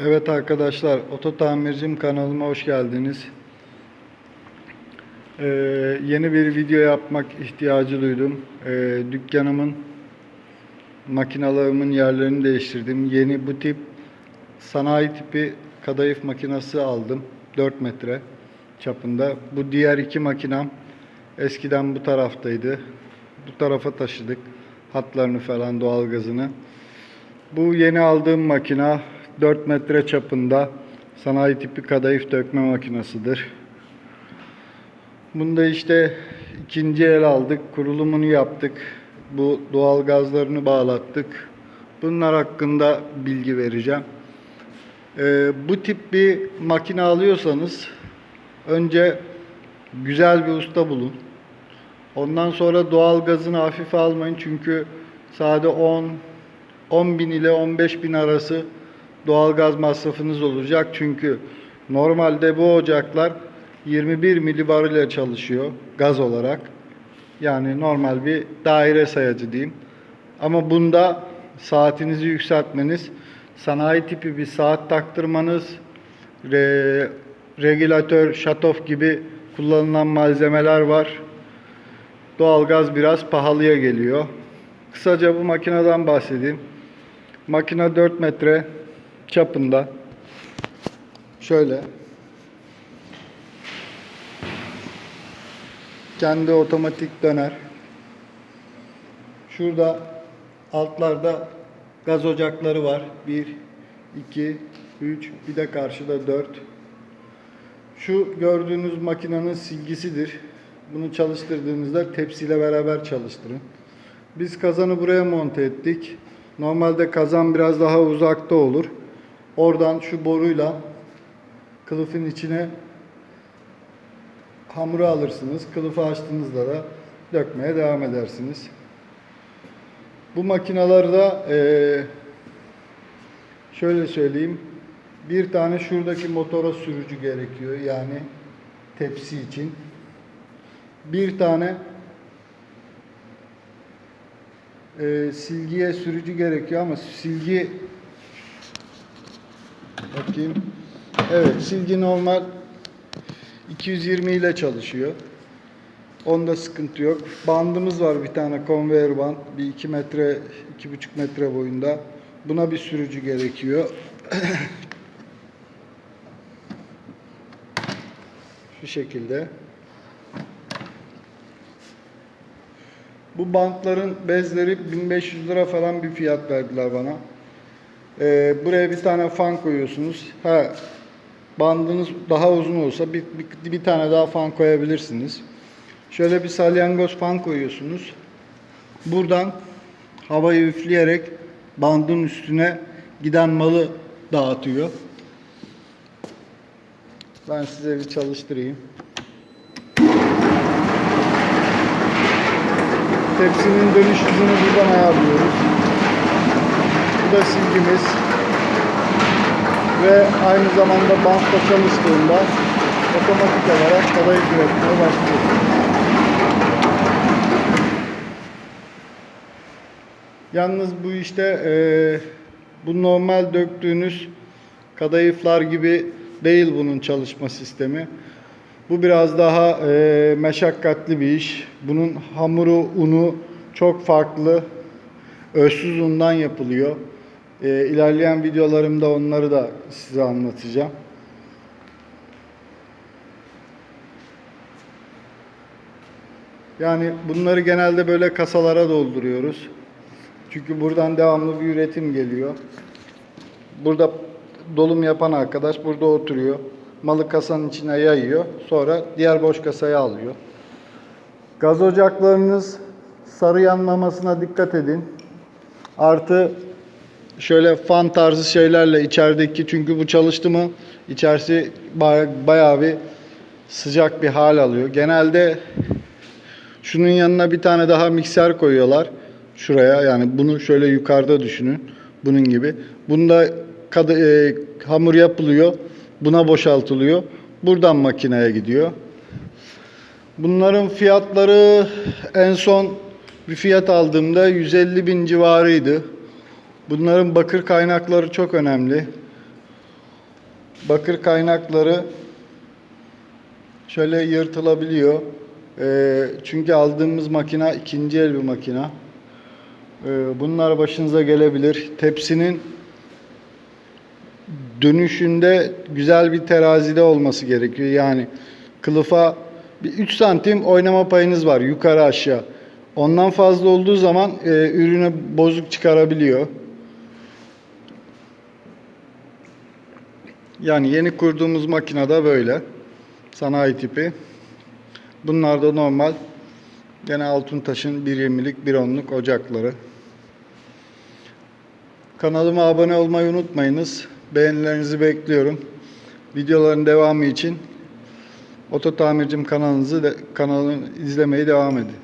Evet arkadaşlar, Oto Tamircim kanalıma hoş geldiniz. Ee, yeni bir video yapmak ihtiyacı duydum. Ee, dükkanımın makinalarımın yerlerini değiştirdim. Yeni bu tip sanayi tipi kadayıf makinesi aldım. 4 metre çapında. Bu diğer iki makinam eskiden bu taraftaydı. Bu tarafa taşıdık. Hatlarını falan doğalgazını. Bu yeni aldığım makina 4 metre çapında sanayi tipi kadayıf dökme makinasıdır. Bunda işte ikinci el aldık, kurulumunu yaptık. Bu doğal gazlarını bağlattık. Bunlar hakkında bilgi vereceğim. Ee, bu tip bir makine alıyorsanız önce güzel bir usta bulun. Ondan sonra doğal gazını hafife almayın çünkü sade 10 10 bin ile 15 bin arası doğalgaz masrafınız olacak. Çünkü normalde bu ocaklar 21 milibar ile çalışıyor gaz olarak. Yani normal bir daire sayacı diyeyim. Ama bunda saatinizi yükseltmeniz, sanayi tipi bir saat taktırmanız, re, regülatör, şatof gibi kullanılan malzemeler var. Doğalgaz biraz pahalıya geliyor. Kısaca bu makineden bahsedeyim. Makine 4 metre çapında. Şöyle. Kendi otomatik döner. Şurada altlarda gaz ocakları var. 1, 2, 3, bir de karşıda 4. Şu gördüğünüz makinenin silgisidir. Bunu çalıştırdığınızda tepsiyle beraber çalıştırın. Biz kazanı buraya monte ettik. Normalde kazan biraz daha uzakta olur. Oradan şu boruyla kılıfın içine hamuru alırsınız. Kılıfı açtığınızda da dökmeye devam edersiniz. Bu makinalarda eee, şöyle söyleyeyim. Bir tane şuradaki motora sürücü gerekiyor. Yani tepsi için. Bir tane e, silgiye sürücü gerekiyor ama silgi bakayım. Evet, silgi normal 220 ile çalışıyor. Onda sıkıntı yok. Bandımız var bir tane konveyör band. Bir 2 metre, 2,5 metre boyunda. Buna bir sürücü gerekiyor. Şu şekilde. Bu bantların bezleri 1500 lira falan bir fiyat verdiler bana. Ee, buraya bir tane fan koyuyorsunuz. Ha, bandınız daha uzun olsa bir, bir, bir tane daha fan koyabilirsiniz. Şöyle bir salyangoz fan koyuyorsunuz. Buradan havayı üfleyerek bandın üstüne giden malı dağıtıyor. Ben size bir çalıştırayım. Tepsinin dönüş hızını buradan ayarlıyoruz. Bu da silgimiz. Ve aynı zamanda bantta çalıştığında otomatik olarak kadayıf üretmeye başlıyor. Yalnız bu işte eee, bu normal döktüğünüz kadayıflar gibi değil bunun çalışma sistemi. Bu biraz daha e, meşakkatli bir iş. Bunun hamuru, unu çok farklı. Özsüz undan yapılıyor. E, ilerleyen videolarımda onları da size anlatacağım. Yani bunları genelde böyle kasalara dolduruyoruz. Çünkü buradan devamlı bir üretim geliyor. Burada dolum yapan arkadaş burada oturuyor. Malı kasanın içine yayıyor. Sonra diğer boş kasaya alıyor. Gaz ocaklarınız sarı yanmamasına dikkat edin. Artı şöyle fan tarzı şeylerle içerideki çünkü bu çalıştı mı içerisi baya- bayağı bir sıcak bir hal alıyor. Genelde şunun yanına bir tane daha mikser koyuyorlar. Şuraya yani bunu şöyle yukarıda düşünün. Bunun gibi. Bunda kadı- e, hamur yapılıyor. Buna boşaltılıyor. Buradan makineye gidiyor. Bunların fiyatları en son bir fiyat aldığımda 150 bin civarıydı. Bunların bakır kaynakları çok önemli. bakır kaynakları şöyle yırtılabiliyor. Ee, çünkü aldığımız makina ikinci el bir makina. Ee, bunlar başınıza gelebilir. Tepsinin dönüşünde güzel bir terazide olması gerekiyor. Yani kılıfa bir 3 santim oynama payınız var yukarı aşağı. Ondan fazla olduğu zaman e, ürünü bozuk çıkarabiliyor. Yani yeni kurduğumuz makinede böyle. Sanayi tipi. Bunlar da normal. Gene Altuntaş'ın 1.20'lik 1.10'luk ocakları. Kanalıma abone olmayı unutmayınız. Beğenilerinizi bekliyorum. Videoların devamı için Oto Tamircim kanalınızı de, kanalını izlemeye devam edin.